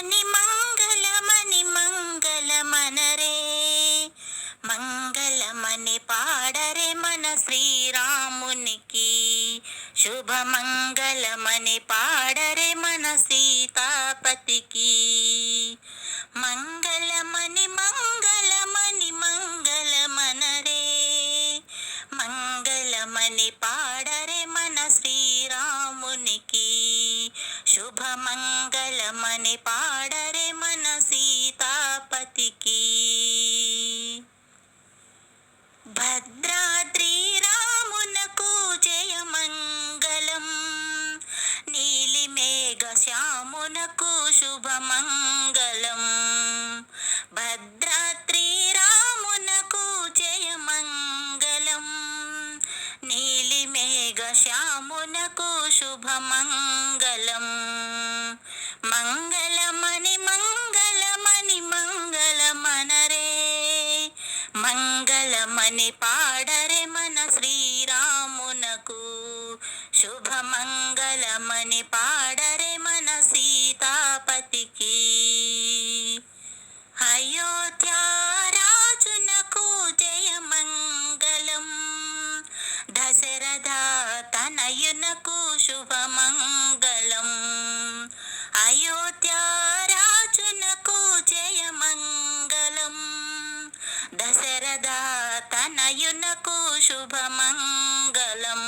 మని మంగళమని మంగళమనరే మంగళమని పాడరే మన శ్రీరామునికి శుభ మంగళమని పాడరే మన సీతాపతికి మంగళమని మంగళమని మంగళ శుభమంగళమని పాడరే మన సీతాపతికి. భద్రాద్రి రామునకు జయమంగళం నీలి మేఘ శ్యామునకు శుభమంగళం. మంగళమని పాడరే మన శ్రీరామునకు. శుభమంగళమని పాడరే మన సీతాపతికి. అయోధ్యా శుభమంగళం.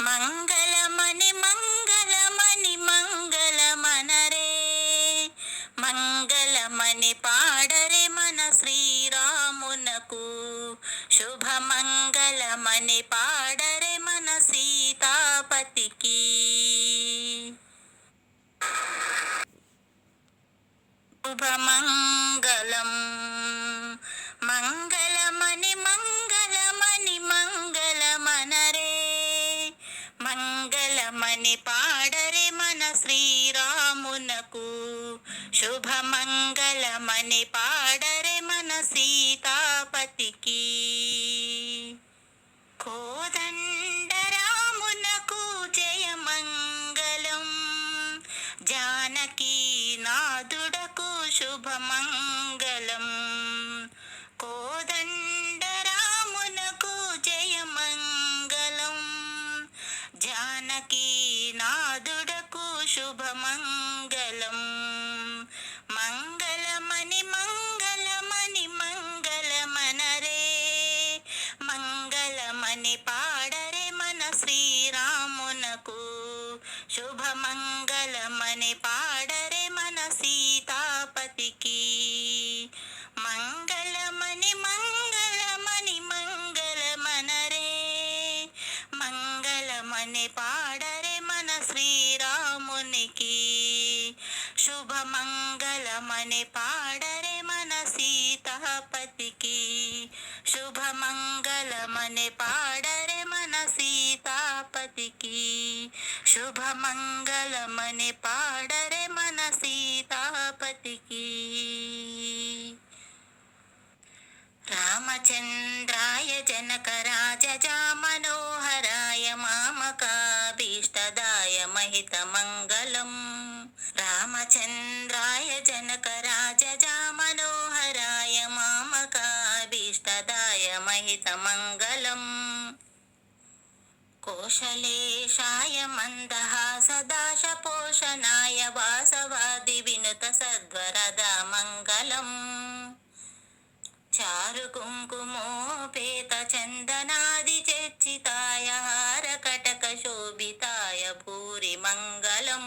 మంగళమని మంగళమని మంగళమనరే. మంగళమని పాడరే మన శ్రీరామునకు. శుభమంగళమని పాడరే మన సీతాపతికి. శుభమంగళ శుభమంగళమని పాడరే మన సీతాపతికి. కోదండరామునకు జయమంగళం జానకి నాదుడకు శుభమంగళం. కోదండరామునకు జయమంగళం జానకి నాదుడకు శుభమంగళం. శుభమంగళమని పాడరే మన సీతాపతికి. మంగళమని మంగళమని మంగళమనరే. మంగళమని పాడరే మన శ్రీరామునికి. శుభమంగళమని పాడరే మన సీతాపతికి. శుభమంగళమని పాడరే మన సీతాపతికి శుభమంగళమని పాడరే మన సీతాపతికి రామచంద్రాయ జనకరాజజా మనోహరాయ మామకాభీష్టదాయ మహితమంగళం రామచంద్రాయ జనకరాజజా మనోహరాయ మామకాభీష్టదాయ మహితమంగళం కోశలేశాయ మందహాసదాశ పోషణాయ వాసవాది వినుత సద్వరద మంగళం చారు కుంకుమోపేత చందనాది చర్చితాయ హారకటక శోభితాయ భూరి మంగళం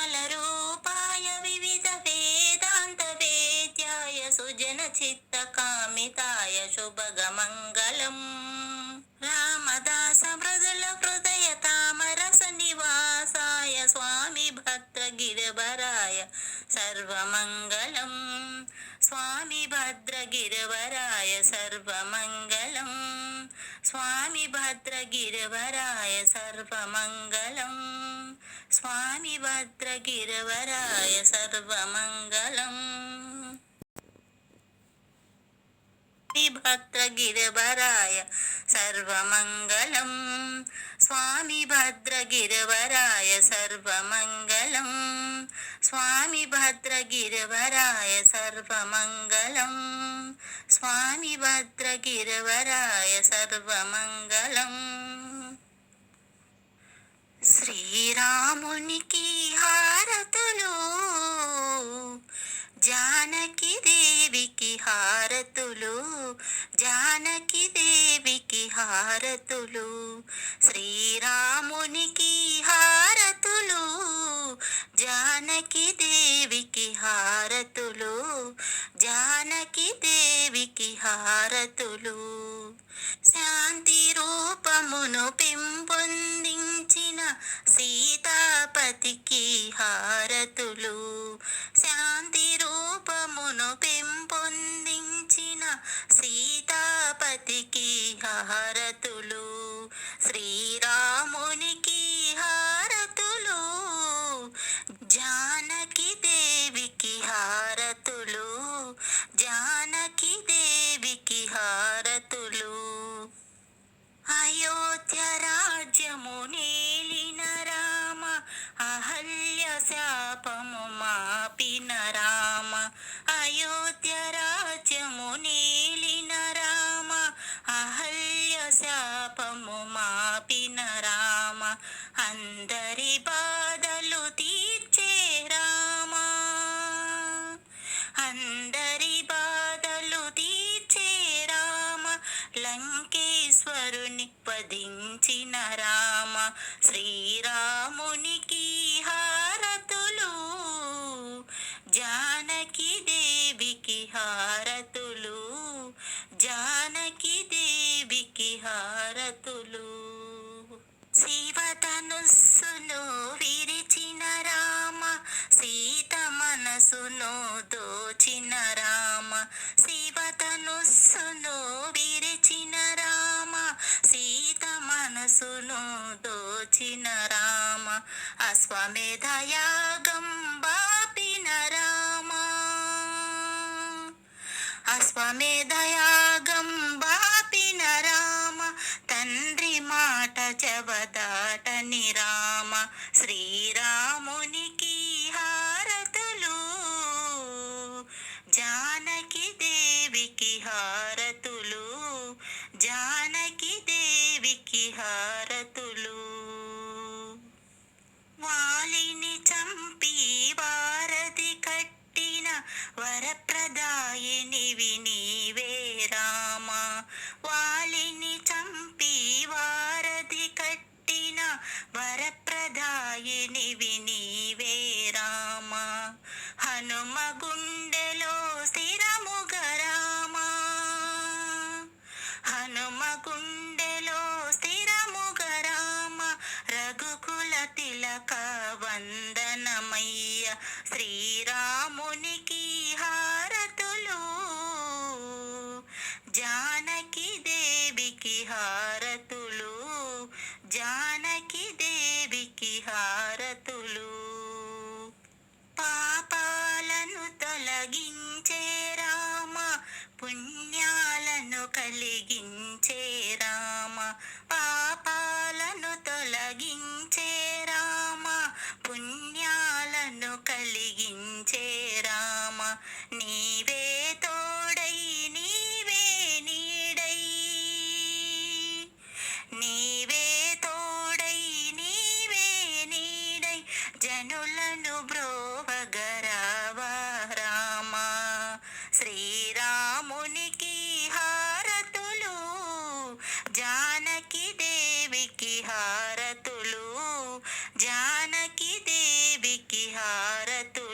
విమల రూపాయ వివిధ వేదాంత వేద్యాయ సుజన చిత్త కామితాయ శుభగమంగళం. రామదాస మృదుల హృదయ తామరస నివాసాయ స్వామి భక్త గిరిభరాయ సర్వమంగళం. స్వామి భద్రగిరివరాయ సర్వమంగళం స్వామి భద్రగిరివరాయ సర్వమంగళం స్వామి భద్రగిరివరాయ సర్వమంగళం భద్రగిరివరాయ సర్వమంగళం స్వామి భద్రగిరివరాయ సర్వమంగళం స్వామి భద్రగిరివరాయ సర్వమంగళం స్వామి భద్రగిరివరాయ సర్వమంగళం శ్రీరామునికి హారతులు జానకి దేవికి హారతులు హారతులు. శ్రీరామునికి హారతులు జానకి దేవికి హారతులు జానకి దేవికి హారతులు. శాంతి రూపమును పెంపొందించిన సీతాపతికి హారతులు. సీతాపతికి హారతులు శ్రీరామునికి హారతులు జానకి శాపము మాపిన రామ అందరి బాధలు తీర్చే రామ. అందరి బాధలు తీర్చే రామ లంకేశ్వరుని పదించిన రామ. శ్రీరామునికి హారతులు జా శివధనుస్సును విరిచిన రామ సీత మనసును దోచిన రామ శివధనుస్సును విరిచిన రామ సీత మనసును దోచిన రామ అశ్వమేధయాగం బాపిన రామ. అశ్వమేధయాగం బాపిన రామ తండ్రి మాట చెబదాటని రామ వరప్రదాయిని వరప్రదాయినివి నీవే రామ. హనుమ గుండెలో స్థిరముగ రామ. హనుమ గుండెలో స్థిరముగ రామ. రఘుకుల తిలక వందనమయ్య. శ్రీరాముని పుణ్యాలను కలిగించే రామ పాపాలను తొలగించే రామ పుణ్యాలను కలిగించే రామ. నీవే తోడై నీవే నీడై. నీవే తోడై నీవే నీడై. జనులను దేవికి